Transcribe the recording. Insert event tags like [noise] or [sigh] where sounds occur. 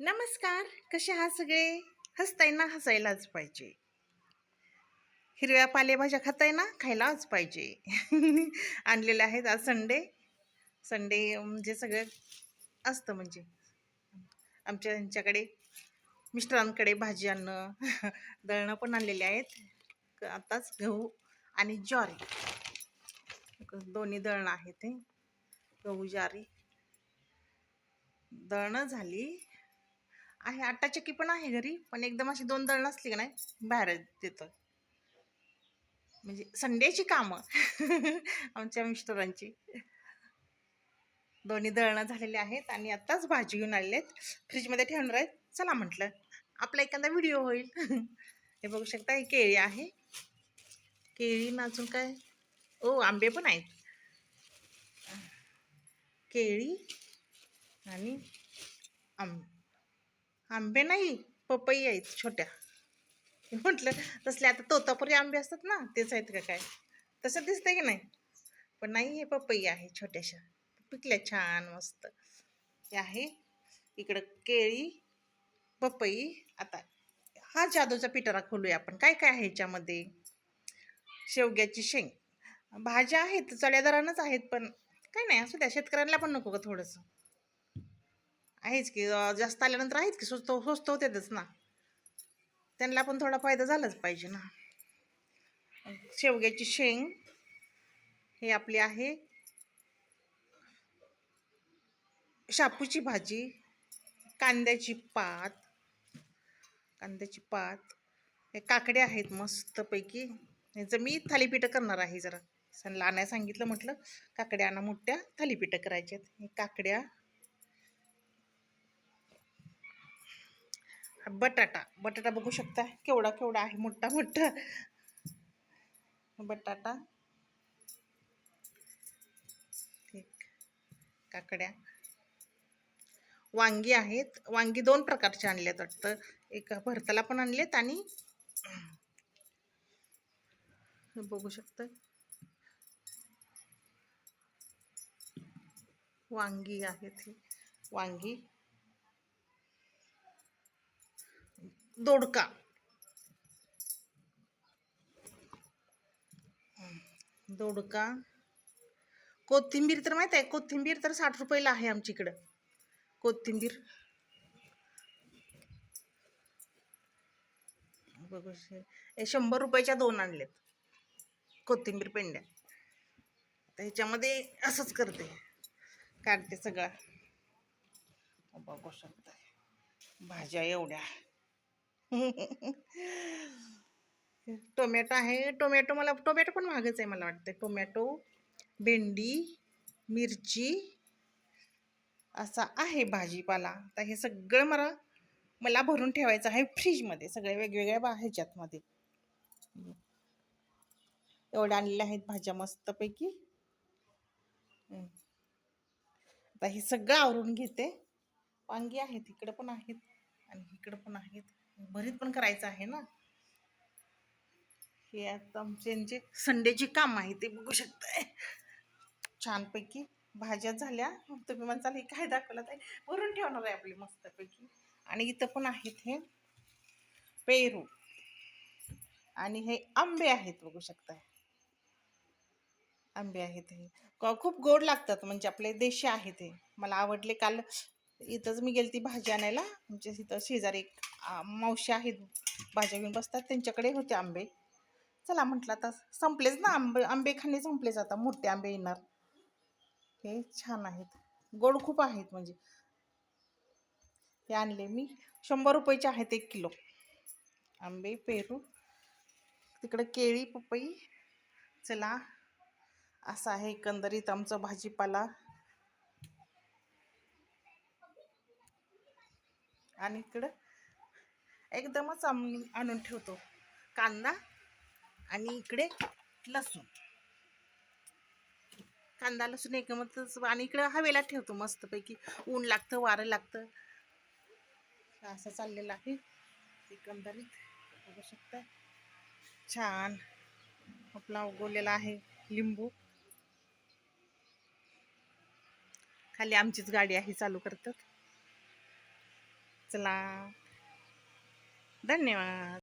नमस्कार कसे आहात सगळे? हसताय ना हसायलाच पाहिजे. हिरव्या पालेभाज्या खाताय ना खायलाच पाहिजे. [laughs] आणलेल्या आहेत आज संडे. संडे म्हणजे सगळं असतं म्हणजे. आमच्या यांच्याकडे मिस्टरांकडे भाजी आणणं [laughs] दळणं पण आणलेले आहेत. क- आताच गहू आणि ज्वारी. दोन्ही दळणं आहेत ते गहू ज्वारी. दळणं झाली. आहे आटा चक्की पण आहे घरी पण एकदम अशी दोन दळणं असली का नाही बाहेर देतं म्हणजे संडेची कामं [laughs] आमच्या मिस्टरांची. दोन्ही दळणं झालेले आहेत आणि आत्ताच भाजी घेऊन आलेले आहेत. फ्रीजमध्ये ठेवणार आहेत. चला म्हटलं आपला एखादा व्हिडिओ होईल. [laughs] हे बघू शकता ही केळी आहे. केळी अजून काय? ओ आंबे पण आहेत. केळी आणि आंबे आंबे नाही पपई आहेत छोट्या. म्हटलं तसले आता तोतापुरी आंबे असतात ना तेच आहेत का काय? तसं दिसतंय की नाही? पण नाही हे पपई आहे छोट्याशा. पिकल्या छान मस्त. हे आहे. इकडं केळी पपई. आता हा जादूचा पिटारा खोलूया आपण. काय काय आहे ह्याच्यामध्ये? शेवग्याची शेंग. भाज्या आहेत चढ्या दरानंच आहेत पण काय नाही असू द्या शेतकऱ्यांना पण नको का थोडंसं. आहेच की जास्त आल्यानंतर आहेच की स्वस्त स्वस्त होतेच ना. त्यांना पण थोडा फायदा झालाच पाहिजे ना. शेवग्याची शेंग हे आपली आहे. शापूची भाजी कांद्याची पात कांद्याची पात. हे काकडे आहेत मस्तपैकी. ह्याचं मी थालीपीठं करणार आहे जरा. सण आणायला सांगितलं म्हटलं काकड्या आणा मोठ्या थालीपीठं करायच्यात. आहेत हे काकड्या बटाटा. बटाटा बघू शकता. केवढा केवढा आहे? मोठा मोठा. बटाटा. ठीक काकड्या. वांगी आहेत. वांगी दोन प्रकारचे आणलेत वाटतं. एक भरताला पण आणलेत आणि बघू शकता. वांगी आहेत वांगी. दोडका. दोडका. कोथिंबीर तर माहीत आहे कोथिंबीर तर साठ रुपयाला आहे आमच्या इकडं कोथिंबीर. बघू हे शंभर रुपयाच्या दोन आणलेत कोथिंबीर पेंड्या. तर ह्याच्यामध्ये असंच करते काढते सगळं. बघू शकता भाज्या एवढ्या. [laughs] टोमॅटो आहे. टोमॅटो मला टोमॅटो पण महागच आहे मला वाटतं टोमॅटो भेंडी मिरची असा आहे भाजीपाला. तर हे सगळं मला मला भरून ठेवायचं आहे फ्रीजमध्ये. सगळ्या वेगवेगळ्या बा ह्याच्यातमध्ये. एवढ्या आणलेल्या आहेत भाज्या मस्तपैकी. आता हे सगळं आवरून घेते. वांगी आहेत. इकडं पण आहेत आणि इकडं पण आहेत. भरीत पण करायचं आहे ना? हे आता आमचे जे संडेचे काम आहे ते बघू शकताय. छानपैकी भाज्या झाल्या. तुम्ही म्हणसाल हे काय दाखवलं आहे भरून ठेवणार आहे आपली मस्तपैकी. आणि इथं पण आहेत हे पेरू. आणि हे आंबे आहेत बघू शकताय. आंबे आहेत हे. खूप गोड लागतात म्हणजे आपले देशी आहेत हे. मला आवडले काल इथंच मी गेली ती भाजी आणायला. आमच्या इथं शेजारी एक मावशी आहेत भाज्या घेऊन बसतात. त्यांच्याकडे होते आंबे. चला म्हटलं आता संपलेच ना आंबे. आंबे खाणे संपलेच आता. मोठे आंबे येणार. हे छान आहेत. गोड खूप आहेत म्हणजे. हे आणले मी. शंभर रुपयाचे आहेत एक किलो. आंबे पेरू तिकडं केळी पपई. चला असं आहे एकंदरीत आमचं भाजीपाला. आणि इकडं एकदमच आम्ही आणून ठेवतो कांदा आणि इकडे लसूण. कांदा लसूण एकमतच आणि इकडं हवेला ठेवतो मस्तपैकी. ऊन लागतं वारं लागतं. असं चाललेलं आहे. एकंदरीत बघू शकता. छान. आपला उगवलेला आहे लिंबू. खाली आमचीच गाडी आहे चालू करतात. चला धन्यवाद.